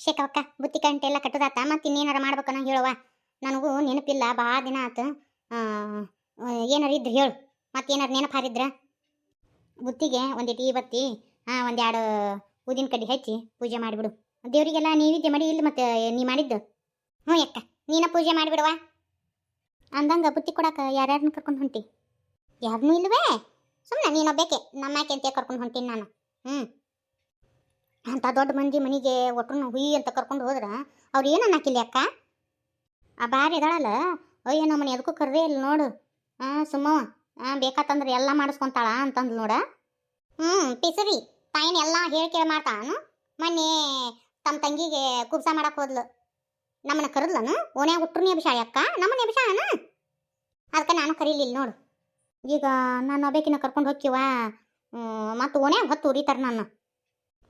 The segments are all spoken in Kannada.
ಶೇಖವಕ್ಕ ಬುತ್ತಿ ಕಂಟೆ ಎಲ್ಲ ಕಟ್ಟದಾತ, ಮತ್ತೆ ಇನ್ನೇನಾರ ಮಾಡ್ಬೇಕನ್ನ ಹೇಳುವ ನನಗೂ ನೆನಪಿಲ್ಲ ಭಾಳ ದಿನ ಆತು. ಏನಾರ ಇದ್ರೆ ಹೇಳು. ಮತ್ತೇನಾರು ನೆನಪು ಹಾರಿದ್ರ ಬುತ್ತಿಗೆ ಒಂದಿಟ್ಟು ಟೀ ಬತ್ತಿ ಹಾಂ ಒಂದೆರಡು ಊದಿನ ಕಡ್ಡಿ ಹಚ್ಚಿ ಪೂಜೆ ಮಾಡಿಬಿಡು. ದೇವರಿಗೆಲ್ಲ ನೈವೇದ್ಯ ಮಾಡಿ ಇಲ್ಲಿ ಮತ್ತೆ ನೀ ಮಾಡಿದ್ದು? ಹ್ಞೂ ಅಕ್ಕ ನೀನ ಪೂಜೆ ಮಾಡಿಬಿಡುವ. ಅಂದಂಗ ಬುತ್ತಿ ಕೊಡಕ್ಕೆ ಯಾರ್ಯಾರನ್ನ ಕರ್ಕೊಂಡು ಹೊಂಟಿ? ಯಾರನ್ನೂ ಇಲ್ವೇ ಸುಮ್ಮನೆ ನೀನೊಬ್ಬೇಕೆ ನಮ್ಮ ಯಾಕೆ ಅಂತ ಕರ್ಕೊಂಡು ಹೊಂಟೀನಿ ನಾನು. ಹ್ಞೂ ಅಂತ ದೊಡ್ಡ ಮಂದಿ ಮನೆಗೆ ಒಟ್ರು ಹುಯಿ ಅಂತ ಕರ್ಕೊಂಡು ಹೋದ್ರೆ ಅವ್ರು ಏನು ಅನ್ನಕ್ಕಿಲ್ಲ ಅಕ್ಕ? ಆ ಬಾರಿ ಇದಾಳಲ್ಲ? ಅಯ್ಯೋ ನಮ್ಮನೆ ಎದಕ್ಕೂ ಕರ್ದೇ ಇಲ್ಲ ನೋಡು. ಹಾಂ ಸುಮ್ಮವ ಹಾಂ ಬೇಕಾತಂದ್ರೆ ಎಲ್ಲ ಮಾಡಿಸ್ಕೊಂತಾಳ ಅಂತಂದು ನೋಡ. ಹ್ಞೂ ಪಿಸರಿ, ತಾಯಿನ ಎಲ್ಲ ಕೇಳಿ ಮಾಡ್ತಾನು ಮೊನ್ನೆ ತಮ್ಮ ತಂಗಿಗೆ ಕುಬ್ಸ ಮಾಡಕ್ಕೆ ಹೋದ್ಲು. ನಮ್ಮನ್ನ ಕರೆದ್ಲನು? ಓನ್ಯಾಗ ಹುಟ್ರು ಅಭಿಷಾಯ ಅಕ್ಕ? ನಮ್ಮನ್ನ ಅಭಿಷಾಯನ? ಅದಕ್ಕೆ ನಾನು ಕರೀಲಿಲ್ಲ ನೋಡು. ಈಗ ನಾನು ಒಬೇಕಿನ ಕರ್ಕೊಂಡು ಹೋಗ್ತೀವ ಮತ್ತು ಓನೇ ಹೊತ್ತು ಉರಿತಾರೆ ನನ್ನ.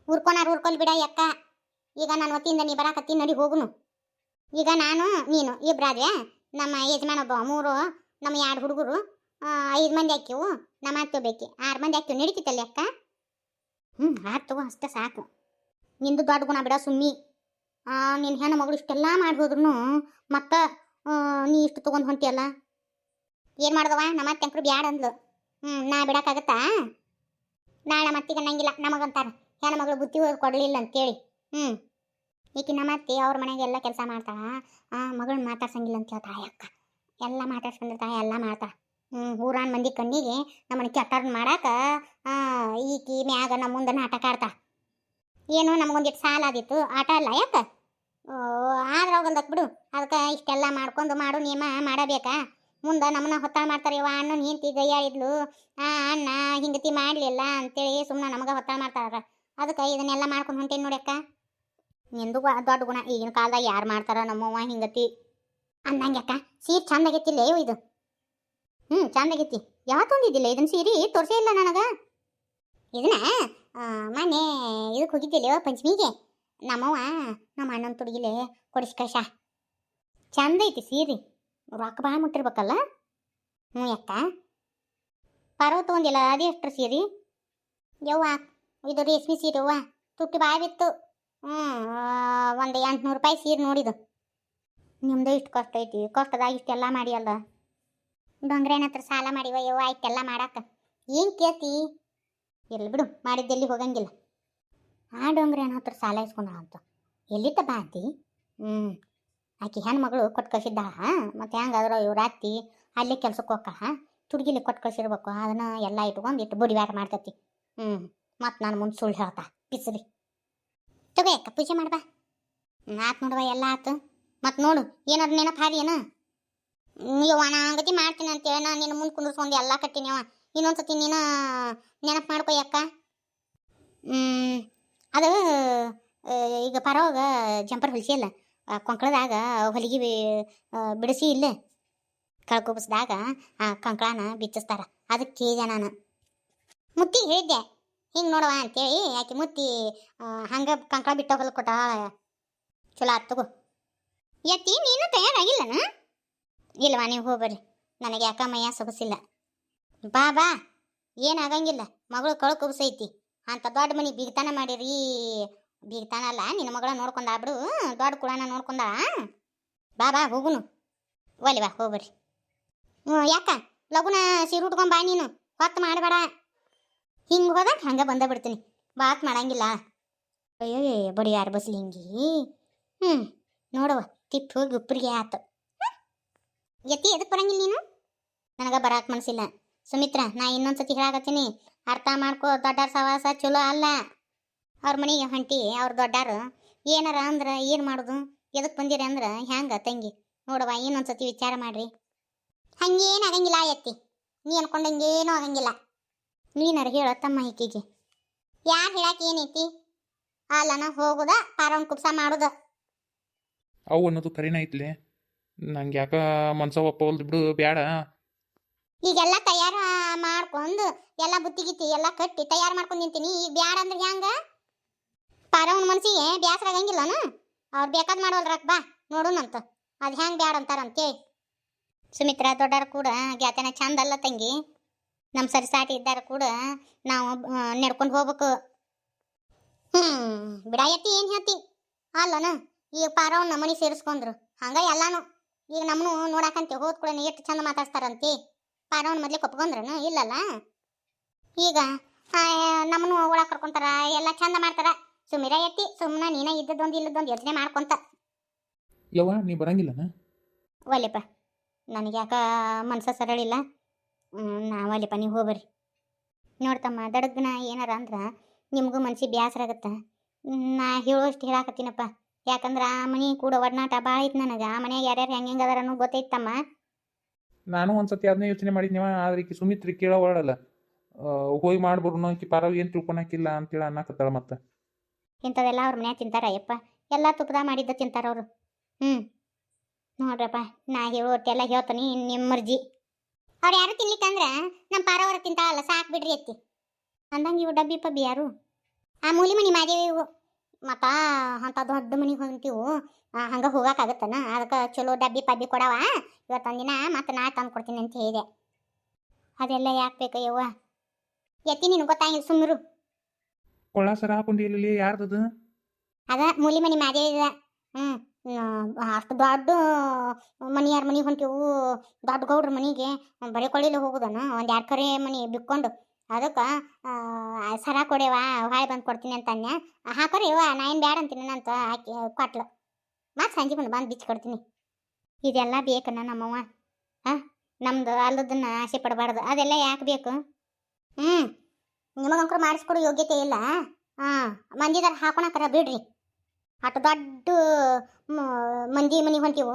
ಊರ್ಕೊನಾರ ಊರ್ಕೊಲ್ ಬಿಡ ಅಕ್ಕ. ಈಗ ನನ್ನ ವತಿಯಿಂದ ನೀ ಬರಾಕತ್ತಿ ನಡಿ ಹೋಗುನು. ಈಗ ನಾನು, ನೀನು ಇಬ್ರಾದ್ರೆ ನಮ್ಮ ಯಜಮಾನ ಒಬ್ಬ, ಮೂರು, ನಮ್ಮ ಎರಡು ಹುಡುಗರು ಐದು ಮಂದಿ ಹಾಕಿವು ನಮ್ಮ ಅತ್ತೆ ಬೇಕಿ? ಆರು ಮಂದಿ ಹಾಕಿವು ನಡೀತಿತ್ತಲ್ಲಿ ಅಕ್ಕ? ಹ್ಞೂ ಆಯ್ತು ಅಷ್ಟೇ ಸಾಕು. ನಿಂದು ದೊಡ್ಡ ಗುಣ ಬಿಡ ಸುಮ್ಮಿ. ನಿನ್ನ ಹೆಣ್ಣು ಮಗಳು ಇಷ್ಟೆಲ್ಲ ಮಾಡಿ ಹೋದ್ರು ಮತ್ತೆ ನೀ ಇಷ್ಟು ತೊಗೊಂಡು ಹೊಂಟಿಯಲ್ಲ? ಏನು ಮಾಡ್ದವ? ನಮ್ಮ ಅತ್ತೆ ಅಂಕರು ಬ್ಯಾಡ ಅಂದ್ಲು. ಹ್ಞೂ ನಾ ಬಿಡಕ್ಕಾಗತ್ತಾ? ನಾಳೆ ಮತ್ತಿಗೆ ಅನ್ನಂಗಿಲ್ಲ. ನಮಗಂತಾರ. ಹೆಣ್ಣು ಮಗಳು ಬುದ್ಧಿ ಕೊಡಲಿಲ್ಲ ಅಂತೇಳಿ. ಹ್ಞೂ ಈಕಿ ನಮ್ಮ ಅತ್ತೆ ಅವ್ರ ಮನೆಗೆ ಎಲ್ಲ ಕೆಲಸ ಮಾಡ್ತಾಳ. ಆ, ಮಗಳನ್ನ ಮಾತಾಡ್ಸಂಗಿಲ್ಲ ಅಂತ ಹೇಳ್ತಾಳೆ ಅಕ್ಕ, ಎಲ್ಲ ಮಾತಾಡ್ಸ್ಕೊಂಡಿರ್ತಾಳೆ, ಎಲ್ಲ ಮಾಡ್ತಾಳೆ. ಹ್ಞೂ ಊರಾನ್ ಮಂದಿ ಕಣ್ಣಿಗೆ ನಮ್ಮನ್ನ ಕೆಟ್ಟರ್ನ ಮಾಡಾಕ ಈಕಿ ಮ್ಯಾಗ ನಮ್ಮ ಮುಂದೆ ನಾಟಕ ಆಡ್ತಾ ಏನು ನಮಗೊಂದಿಟ್ಟು ಸಾಲ ಆದಿತ್ತು, ಆಟ ಅಲ್ಲ, ಯಾಕ? ಆದ್ರೆ ಹೋಗಂದಕ್ ಬಿಡು, ಅದಕ್ಕೆ ಇಷ್ಟೆಲ್ಲ ಮಾಡ್ಕೊಂಡು ಮಾಡು ನಿಯಮ ಮಾಡಬೇಕಾ. ಮುಂದೆ ನಮ್ಮನ್ನ ಹೊತ್ತಾಳ ಮಾಡ್ತಾರೆ ಇವ ಅಣ್ಣನ ಹೆಂಡತಿ ಗೈಯಾಳಿದ್ಲು ಆ, ಅಣ್ಣ ಹಿಂಗತಿ ಮಾಡಲಿಲ್ಲ ಅಂತೇಳಿ ಸುಮ್ಮನೆ ನಮಗೆ ಹೊತ್ತಾಳ ಮಾಡ್ತಾರ ಅದಕ್ಕೆ ಇದನ್ನೆಲ್ಲ ಮಾಡ್ಕೊಂಡು ಹೊಂಟೇನು ನೋಡಿ ಅಕ್ಕ. ನಿಂದು ದೊಡ್ಡ ಗುಣ, ಈಗಿನ ಕಾಲದಾಗ ಯಾರು ಮಾಡ್ತಾರ ನಮ್ಮವ್ವ ಹಿಂಗತಿ. ಅಂದಂಗೆ ಅಕ್ಕ, ಸೀರೆ ಚಂದ ಆಗೈತಿಲ್ಲ ಅಯ್ಯೋ ಇದು? ಹ್ಞೂ ಚಂದ ಆಗೈತಿ. ಯಾವ ತಂದಿದ್ದಿಲ್ಲ ಇದನ್ನ ಸೀರೆ? ತೋರಿಸೇ ಇಲ್ಲ ನನಗೆ. ಇದನ್ನ ಮನೆ ಇದಕ್ಕೆ ಹೋಗಿದ್ದಿಲ್ಲ ಪಂಚಮಿಗೆ? ನಮ್ಮವ್ವ, ನಮ್ಮ ಅಣ್ಣನ ತುಡುಗಿಲೆ ಕೊಡಿಸ್ ಕಳ್ಸ. ಚಂದ ಐತಿ ಸೀರೆ. ರೊಕ್ಕ ಭಾಳ ಮುಟ್ಟಿರ್ಬೇಕಲ್ಲ? ಹ್ಞೂ ಅಕ್ಕ. ಪರ್ವ ತೊಗೊಂದಿಲ್ಲ ಅದು ಎಷ್ಟು ಸೀರೆ. ಯವ್ವ ಇದು ರೇಷ್ಮೆ ಸೀರೆ ಅವ್ವ. ತುಟ್ಟಿ ಭಾಳ ಬಿತ್ತು. ಹ್ಞೂ ಒಂದು ಎಂಟುನೂರು ರೂಪಾಯಿ ಸೀರೆ ನೋಡಿದು ನಿಮ್ಮದು ಇಷ್ಟು ಕಷ್ಟ ಐತಿ. ಕಷ್ಟದಾಗ ಇಷ್ಟೆಲ್ಲ ಮಾಡಿಯಲ್ಲ. ಡೊಂಗ್ರೇನ ಹತ್ರ ಸಾಲ ಮಾಡಿವ, ಯವ್ವ, ಇಷ್ಟೆಲ್ಲ ಮಾಡಾಕ. ಏನು ಕೇಳ್ತಿ? ಎಲ್ಲಿ ಬಿಡು ಮಾಡಿದ್ದೆಲ್ಲಿ ಹೋಗಂಗಿಲ್ಲ. ಆ ಡೊಂಗ್ರೇನ ಹತ್ರ ಸಾಲ ಇಸ್ಕೊಂಡ ಅಂತ. ಎಲ್ಲಿತ್ತ ಬಾತಿ ಹ್ಞೂ ಆಕೆ ಹೆಣ್ಮಗಳು ಕೊಟ್ಟು ಕಳಿಸಿದ್ದಾಳ ಮತ್ತು ಹೆಂಗಾದ್ರು ಇವ್ರು ಅತ್ತಿ ಅಲ್ಲೇ ಕೆಲ್ಸಕ್ಕೆ ಹೋಗ ತುಡುಗಿಲಿ ಕೊಟ್ಟು ಕಳ್ಸಿರ್ಬೇಕು ಅದನ್ನು ಎಲ್ಲ ಇಟ್ಕೊಂಡು ಇಟ್ಟು ಬುಡಿ ಬ್ಯಾರ ಮಾಡ್ತತಿ. ಹ್ಞೂ ಮತ್ತು ನಾನು ಮುಂದೆ ಸುಳ್ಳು ಹೇಳ್ತಾ. ಬಿಸಿರಿ. ತಗೋ ಅಕ್ಕ, ಪೂಜೆ ಮಾಡ್ಬಾ ಆತ್ ನೋಡುವ ಎಲ್ಲ ಆತು. ಮತ್ತು ನೋಡು, ಏನಾದ್ರು ನೆನಪು ಏನ ಯವ್ವ, ನಾ ಹಂಗತಿ ಮಾಡ್ತೀನಿ ಅಂತೇಳಿ ನಾ ನಿನ್ನ ಮುಂದೆ ಕುಂದಿರ್ಸ್ಕೊಂಡು ಎಲ್ಲ ಕಟ್ಟಿನಿ ಅವ ಇನ್ನೊಂದ್ಸತಿ ನೀನು ನೆನಪು ಮಾಡ್ಕೊ ಅಕ್ಕ. ಅದು ಈಗ ಪರವಾಗ ಜಂಪರ್ ಹೊಲಿಸಿ ಅಲ್ಲ, ಆ, ಕೊಂಕಳದಾಗ ಹೊಲಿಗೆ ಬಿಡಿಸಿ ಇಲ್ಲ, ಕಳ್ಕೊಬಿಸ್ದಾಗ, ಆ, ಕಂಕಳನ ಬಿಚ್ಚಿಸ್ತಾರ. ಅದಕ್ಕೆ ಕೇಳಿದೆ ನಾನು. ಮುತ್ತಿಗೆ ಹೇಳಿದ್ದೆ. ಹಿಂಗೆ ನೋಡವ ಅಂತೇಳಿ ಆಕೆ ಮುತ್ತಿ ಹಂಗೆ ಕಂಕಳ ಬಿಟ್ಟ ಹೊಲ ಕೊಟ್ಟ ಚಲೋ ಆತ್ ತಗೋ. ಎತ್ತಿ, ನೀನು ತಯಾರಾಗಿಲ್ಲನ? ಇಲ್ವಾ, ನೀವು ಹೋಗ್ಬರ್ರಿ ನನಗೆ ಯಾಕ ಮೈಯ ಸೊಗಸಿಲ್ಲ. ಬಾ ಬಾ. ಏನಾಗಂಗಿಲ್ಲ ಮಗಳು ಕಳು ಕುಬ್ಸೈತಿ. ಅಂತ ದೊಡ್ಡ ಮನೆ ಬೀಗ್ತಾನ ಮಾಡಿರಿ. ಬೀಗ್ತಾನ ಅಲ್ಲ, ನಿನ್ನ ಮಗಳ ನೋಡ್ಕೊಂಡ ಬಿಡು. ದೊಡ್ಡ ಕುಳನ ನೋಡ್ಕೊಂಡ ಬಾ. ಬಾ ಹೋಗುನು. ಒಲಿ ಬಾ ಹೋಗ್ಬರ್ರಿ ಹ್ಞೂ ಯಾಕ? ಲಗುನ ಸೀರೆ ಉಟ್ಕೊಂಡ್ ಬಾ ನೀನು. ಹೊತ್ತು ಮಾಡಬೇಡ. ಹಿಂಗೆ ಹೋದಾಗ ಹಂಗೆ ಬಂದ ಬಿಡ್ತೀನಿ. ಬಾತ್ ಮಾಡಂಗಿಲ್ಲ. ಅಯ್ಯೋ ಬಡಿ ಯಾರು ಬಸ್ಲಿ ಹಿಂಗಿ ಹ್ಞೂ ನೋಡವ, ತಿಪ್ಪು ಗುಪ್ಪರಿಗೆ ಆತು. ಎತ್ತಿ ಎದಕ್ಕೆ ಬರಂಗಿಲ್ಲ ನೀನು? ನನಗೆ ಬರಾಕ್ ಮನಸ್ಸಿಲ್ಲ ಸುಮಿತ್ರ, ನಾ ಇನ್ನೊಂದ್ಸತಿ ಹೇಳಾಕತ್ತೀನಿ. ಅರ್ಥ ಮಾಡ್ಕೋ, ದೊಡ್ಡಾರ ಸವಾಸ ಚಲೋ ಅಲ್ಲ. ಅವ್ರ ಮನೆಗೆ ಹೊಂಟಿ, ಅವ್ರ ದೊಡ್ಡಾರು, ಏನಾರ ಅಂದ್ರೆ ಏನು ಮಾಡೋದು? ಎದಕ್ಕೆ ಬಂದಿರಿ ಅಂದ್ರೆ ಹ್ಯಾಂಗ ತಂಗಿ? ನೋಡವ, ಇನ್ನೊಂದ್ಸತಿ ವಿಚಾರ ಮಾಡ್ರಿ. ಹಂಗೇನು ಆಗಂಗಿಲ್ಲ, ಎತ್ತಿ. ನೀ ಅನ್ಕೊಂಡಂಗೇನೂ ಆಗಂಗಿಲ್ಲ. ನೀನಾರ ಹೇಳೋ ತಮ್ಮ ಈಕಿಗೆ. ಯಾರು ಹೇಳಕ್ಕೆ ಏನೈತಿ ಅಲ್ಲನ ಹೋಗುದ ಪಾರವನ್ ಕುಪ್ಸ ಮಾಡುದ. ಅವು ಅನ್ನೋದು ಕರಿನ ಐತ್ಲೆ. ನಂಗೆ ಯಾಕ ಮನ್ಸ ಒಪ್ಪವಲ್ದು ಬಿಡು ಬ್ಯಾಡ. ಈಗೆಲ್ಲ ತಯಾರ ಮಾಡ್ಕೊಂಡು ಎಲ್ಲ ಬುತ್ತಿ ಗಿತ್ತಿ ಎಲ್ಲ ಕಟ್ಟಿ ತಯಾರು ಮಾಡ್ಕೊಂಡು ನಿಂತೀನಿ. ಈಗ ಬ್ಯಾಡ ಅಂದ್ರೆ ಹ್ಯಾಂಗ? ಪಾರವನ್ ಮನ್ಸಿಗೆ ಬ್ಯಾಸರ ಆಗಂಗಿಲ್ಲನ ಅವ್ರು ಬೇಕಾದ್ ಮಾಡೋಲ್ರಕ್ ಬಾ ನೋಡುನಂತ ಅದು ಹ್ಯಾಂಗ ಬ್ಯಾಡ ಅಂತಾರಂತೆ ಸುಮಿತ್ರಾ ಸುಮಿತ್ರ ದೊಡ್ಡಾರ ಕೂಡ ಗ್ಯಾತನ ಚಂದ ಅಲ್ಲ ತಂಗಿ. ನಮ್ಮ ಸರಿ ಸಾಟಿ ಇದ್ದಾರ ಕೂಡ ನಾವು ನಡ್ಕೊಂಡು ಹೋಗ್ಬೇಕು. ಹ್ಞೂ ಬಿಡಾಯತಿ ಏನು ಹೇಳ್ತಿ? ಅಲ್ಲನ ಈಗ ಪಾರವನ್ನ ನಮ್ಮನೆ ಸೇರಿಸ್ಕೊಂಡ್ರು ಹಂಗ ಎಲ್ಲಾನು. ಈಗ ನಮ್ಮನು ನೋಡಾಕಂತೆ ಹೋದ್ ಕೂಡ ಎಷ್ಟು ಚಂದ ಮಾತಾಡ್ತಾರಂತಿ ಪಾರವ್ನ ಮೊದಲೇ ಕೊಪ್ಕೊಂಡ್ರನು ಇಲ್ಲಲ್ಲ? ಈಗ ನಮ್ಮನು ಒಳಗೆ ಕರ್ಕೊಂತಾರ ಎಲ್ಲ ಚಂದ ಮಾಡ್ತಾರ. ಸುಮಿರ ಎತ್ತಿ ಸುಮ್ಮನೆ ನೀನ ಇದ್ದದೊಂದು ಇಲ್ಲದೊಂದು ಯೋಚನೆ ಮಾಡ್ಕೊಂತ. ಯವ್ವ ನೀ ಬರಂಗಿಲ್ಲನ? ಒಲ್ಲೆಪ್ಪ ನನಗೆ ಯಾಕ ಮನ್ಸ ಸರಳಿಲ್ಲ. ಹ್ಮ್, ನಾ ಒಲ್ಲೆಪ್ಪ ನೀವು ಹೋಗ್ಬರ್ರಿ. ನೋಡ್ತಮ್ಮ ದಡಗ್ನ ಏನಾರ ಅಂದ್ರೆ ನಿಮಗೂ ಮನ್ಸಿಗೆ ಬೇಸರ ಆಗತ್ತೆ. ನಾ ಹೇಳೋಷ್ಟು ಹೇಳಾಕತ್ತೀನಪ್ಪ. ಯಾಕಂದ್ರೆ ಆ ಮನೆ ಕೂಡ ಒಡನಾಟ ಭಾಳ ಐತೆ ನನಗೆ. ಆ ಮನೆಯಾಗ ಯಾರ್ಯಾರು ಹೆಂಗೆ ಹೆಂಗೆ ಅದಾರ ಗೊತ್ತೈತಮ್ಮ. ನಾನು ಒಂದ್ಸತಿ ಅದನ್ನೇ ಯೋಚನೆ ಮಾಡಿದ್ನಿವ ಆದ್ರೆ ಈಕಿ ಸುಮಿತ್ರಿ ಕೇಳೋ ಹೊರಡಲ್ಲ ಹೋಗಿ ಮಾಡ್ಬರು ಆಕಿ ಪಾರವ್ ಏನು ತಿಳ್ಕೊಳಕಿಲ್ಲ ಅಂತೇಳಿ ಅನ್ನಕತ್ತಾಳ ಮತ್ತೆ. ಇಂಥದೆಲ್ಲ ಅವ್ರ ಮನ್ಯಾಗ ತಿಂತಾರ ಯಪ್ಪ. ಎಲ್ಲ ತುಪ್ಪದ ಮಾಡಿದ್ದ ತಿಂತಾರ ಅವರು. ಹ್ಞೂ ನೋಡ್ರಪ್ಪ ನಾ ಹೇಳೋಟ್ಟೆಲ್ಲ ಹೇಳ್ತಾನೆ ನಿಮ್ಮ ಮರ್ಜಿ. ಅವ್ರು ಯಾರು ತಿನ್ಲಿಕ್ಕಂದ್ರ ನಮ್ಮ ಪಾರವರ ತಿಂತಾಳಲ್ಲ ಸಾಕು ಬಿಡ್ರಿ ಎತ್ತಿ ಅಂದಂಗೆ ಇವು ಡಬ್ಬಿ ಪಬ್ಬಿ ಯಾರು? ಆ ಮೂಲಿ ಮನಿ ಮಾದೇವಿ ಇವು. ಮಪ್ಪ ಅಂಥದ್ದು ದೊಡ್ಡ ಮನೆಗೆ ಹೊಂತೀವು ಹಂಗೆ ಹೋಗಕ್ಕಾಗತ್ತನ ಅದಕ್ಕೆ ಚಲೋ ಡಬ್ಬಿ ಪಬ್ಬಿ ಕೊಡವ. ಇವತ್ತೊಂದಿನ ಮತ್ತೆ ನಾ ತಂದು ಕೊಡ್ತೀನಿ ಅಂತ ಹೇಳಿದೆ. ಅದೆಲ್ಲ ಯಾಕೆ ಬೇಕು ಯವ್ವ? ಎತ್ತಿ ನಿನ್ ಗೊತ್ತಾಗಿಲ್ಲ ಸುಮ್ಮರು ಸರ ಯಾರ್ದದು? ಅದ ಮೂಲಿ ಮನಿ ಮಾದೇವಿ ಹ್ಞೂ ಅಷ್ಟು ದೊಡ್ಡ ಮನಿಯಾರ ಮನೆಗೆ ಹೊಂಟಿವು ದೊಡ್ಡ ಗೌಡ್ರ ಮನೆಗೆ ಬರೀ ಕೊಳ್ಳಿಲ್ಲ ಹೋಗುದನ, ಒಂದು ಎರಡು ಕರೆ ಮನಿ ಬಿಕ್ಕೊಂಡು. ಅದಕ್ಕೆ ಸರ ಕೊಡೆವ ಹೊಳೆ ಬಂದು ಕೊಡ್ತೀನಿ ಅಂತ ಅನ್ಯ ಹಾಕೋರಿ ಇವ ನಾ ಏನು ಬ್ಯಾಡ ಅಂತೀನಿ ಅಂತ ಹಾಕಿ ಕೊಟ್ಲು. ಮತ್ತೆ ಸಂಜೆ ಬಂದು ಬಂದು ಬಿಚ್ಚಿ ಕೊಡ್ತೀನಿ. ಇದೆಲ್ಲ ಬೇಕನ್ನ ನಮ್ಮವ್ವ. ಹಾಂ? ನಮ್ದು ಅಲ್ಲದನ್ನ ಆಸೆ ಪಡಬಾರ್ದು. ಅದೆಲ್ಲ ಯಾಕೆ ಬೇಕು? ಹ್ಞೂ ನಿಮಗಂಕರು ಮಾಡಿಸ್ಕೊಡೋ ಯೋಗ್ಯತೆ ಇಲ್ಲ. ಹಾಂ. ಮಂದಿದಾರ ಹಾಕೊಳಕರ ಬಿಡ್ರಿ. ಅಷ್ಟು ದೊಡ್ಡ ಮಂದಿ ಮನಿ ಹೊಂಟಿವು.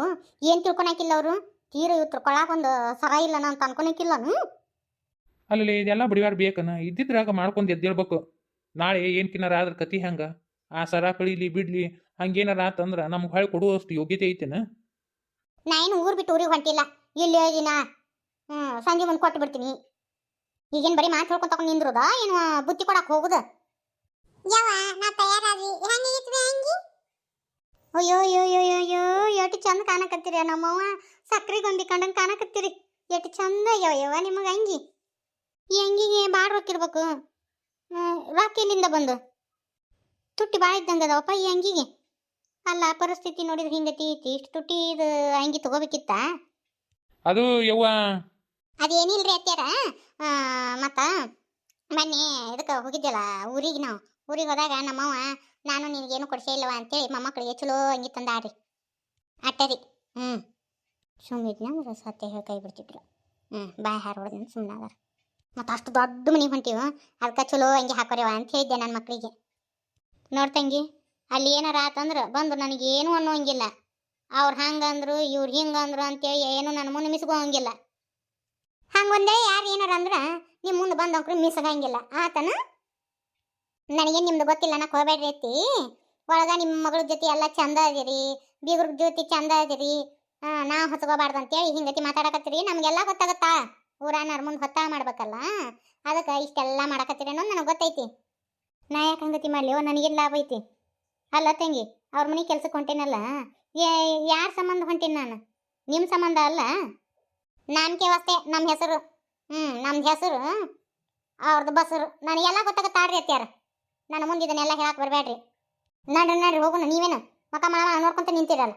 ಏನು ತಿಳ್ಕೊಳಕಿಲ್ಲ ಅವರು? ತೀರ ಇವ್ ತಿಳ್ಕೊಳಕ್ ಒಂದು ಸರ ಇಲ್ಲ ಅಂತ ಅನ್ಕೊಳಕಿಲ್ಲನು ಅಲ್ಲಿ ಇದೆಲ್ಲ ಬಿಡಿವಾರ ಬೇಕನ? ಇದ್ದಿದ್ರಾಗ ಮಾಡ್ಕೊಂಡು ಎದ್ದೇಳ್ಬೇಕು. ನಾಳೆ ಏನು ತಿನ್ನಾರ ಆದ್ರ ಕತಿ ಹಂಗ? ಆ ಸರ ಕಳೀಲಿ ಬಿಡ್ಲಿ ಹಂಗೇನಾರ ಆತಂದ್ರ ನಮ್ಗೆ ಹೊಳೆ ಕೊಡುವಷ್ಟು ಯೋಗ್ಯತೆ ಐತೆನ? ನಾ ಏನು ಊರು ಬಿಟ್ಟು ಊರಿಗೆ ಹೊಂಟಿಲ್ಲ. ಇಲ್ಲಿ ದಿನ ಸಂಜೆ ಮುಂದೆ ಕೊಟ್ಟು ಬಿಡ್ತೀನಿ. ಈಗೇನು ಬರೀ ಮಾತು ಹೇಳ್ಕೊಂತ ನಿಂದ್ರದ? ಏನು ಬುತ್ತಿ ಕೊಡಕ್ಕೆ ಹೋಗುದ? ಯಾವ ನಾ ತಯಾರಾಗಿ ಹೆಂಗಿ? ಅಯ್ಯೋ ಅಯ್ಯೋ ಅಯ್ಯೋ ಅಯ್ಯೋ ಎಷ್ಟು ಚಂದ ಕಾಣಕತ್ತೀರಿ ನಮ್ಮವ್ವ. ಸಕ್ರೆ ಗೊಂಬಿ ಕಂಡಂಗೆ ಕಾಣಕತ್ತೀರಿ. ಎಷ್ಟು ಚಂದ ಅಯ್ಯೋ ನಿಮಗೆ ಅಂಗಿ. ಈ ಅಂಗಿಗೆ ಭಾಳ ರೊಕ್ಕಿರ್ಬೇಕು ರೊಕ್ಕ ಎಲ್ಲಿಂದ ಬಂದು. ತುಟ್ಟಿ ಭಾಳ ಇದ್ದಂಗೆ ಅದಾವಪ್ಪ ಈ ಅಂಗಿಗೆ. ಅಲ್ಲ ಪರಿಸ್ಥಿತಿ ನೋಡಿದ್ರೆ ಹಿಂಗತಿ ಐತಿ. ಇಷ್ಟು ತುಟ್ಟಿ ಇದು ಅಂಗಿ ತಗೋಬೇಕಿತ್ತ? ಅದು ಯವ್ವ. ಅದೇನಿಲ್ರಿ ಅತ್ಯಾರ ಮತ್ತ ಮೊನ್ನೆ ಇದಕ್ಕೆ ಹೋಗಿದ್ದೆಲ್ಲ ಊರಿಗೆ ನಾವು. ಊರಿಗೆ ಹೋದಾಗ ನಮ್ಮವ್ವ ನಾನು ನಿನಗೇನು ಕೊಡಿಸೇ ಇಲ್ಲವ ಅಂತೇಳಿ ಮೊಮ್ಮಕ್ಕಳಿಗೆ, ಚಲೋ ಅಂಗಿ ತಂದಾಡ್ರಿ. ಅಟ್ಟರಿ. ಹ್ಞೂ ಸುಮ್ಮಿದ್ನ ಅಂದ್ರೆ ಸತ್ಯ ಹೇಳಿ ಕೈ ಬಿಡ್ತಿದ್ರು. ಹ್ಞೂ ಬಾಯ್ ಹಾರ ಸುಮ್ಮನೆ ಅದಾರ. ಮತ್ತು ಅಷ್ಟು ದೊಡ್ಡ ಮನೆಗೆ ಹೊಂಟೀವ ಅದಕ್ಕೆ ಚಲೋ ಹಂಗೆ ಹಾಕೋರಿವ ಅಂತ ಹೇಳಿದ್ದೆ ನನ್ನ ಮಕ್ಕಳಿಗೆ ನೋಡ್ತಂಗಿ ಅಲ್ಲಿ ಏನಾರ ಆತಂದ್ರೆ ಬಂದು ನನಗೇನು ಅನ್ನೋಂಗಿಲ್ಲ. ಅವ್ರು ಹಂಗಂದ್ರು, ಇವ್ರು ಹಿಂಗಂದ್ರು ಅಂತೇಳಿ ಏನು ನನ್ನ ಮುಂದೆ ಮಿಸ್ಕೋಂಗಿಲ್ಲ ಹಂಗೊಂದೇ ಯಾರು ಏನಾರ ಅಂದ್ರೆ ನಿಮ್ಮ ಮುಂದೆ ಬಂದವ್ರು ಮಿಸ್ಗಂಗಿಲ್ಲ. ಆತನ ನನಗೇನು ನಿಮ್ದು ಗೊತ್ತಿಲ್ಲ, ನಾ ಹೋಗ್ಬೇಡ್ರಿ ಐತಿ ಒಳಗ ನಿಮ್ಮ ಮಗಳ ಜೊತೆ ಎಲ್ಲ ಚಂದ ಅದಿರಿ, ಬೀಗ್ರ ಜೊತೆ ಚಂದ ಅದಿರಿ. ನಾ ಹೊತ್ಕೋಬಾರ್ದು ಅಂತೇಳಿ ಹಿಂಗತಿ ಮಾತಾಡಕತ್ತೀರಿ. ನಮಗೆಲ್ಲ ಗೊತ್ತಾಗತ್ತಾ? ಊರಾನವ್ರ ಮುಂದೆ ಹೊತ್ತ ಮಾಡ್ಬೇಕಲ್ಲ? ಅದಕ್ಕೆ ಇಷ್ಟೆಲ್ಲ ಮಾಡಕತ್ತೀರಿ ಅನ್ನೋದು ನನಗೆ ಗೊತ್ತೈತಿ. ನಾ ಯಾಕೆ ಹಂಗತಿ ಮಾಡಲಿ? ನನಗೇನು ಲಾಭ ಐತಿ. ಅಲ್ಲ ತಂಗಿ, ಅವ್ರ ಮನೆ ಕೆಲ್ಸಕ್ಕೆ ಹೊಂಟೇನಲ್ಲ? ಯಾರ ಸಂಬಂಧ ಹೊಂಟೀನಿ ನಾನು? ನಿಮ್ಮ ಸಂಬಂಧ ಅಲ್ಲ? ನಾಮಕೆ ವಾಸ್ತೆ ನಮ್ಮ ಹೆಸರು. ಹ್ಞೂ ನಮ್ದು ಹೆಸರು ಅವ್ರದ್ದು ಬಸರು. ನನಗೆಲ್ಲ ಗೊತ್ತಾಗತ್ತಾಡ್ರಿ ಅತ್ಯಾರ ನನ್ನ ಮುಂದೆ ಇದನ್ನೆಲ್ಲ ಹೇಳಕ್ಕೆ ಬರಬೇಡ್ರಿ ನಡ್ರಿ ನಡ್ರಿ ಹೋಗೋಣ ನೀವೇನು? ಮಕ್ಕ ಮಾಮ ನೋಡ್ಕೊಂತ ನಿಂತಿರಲ್ಲ.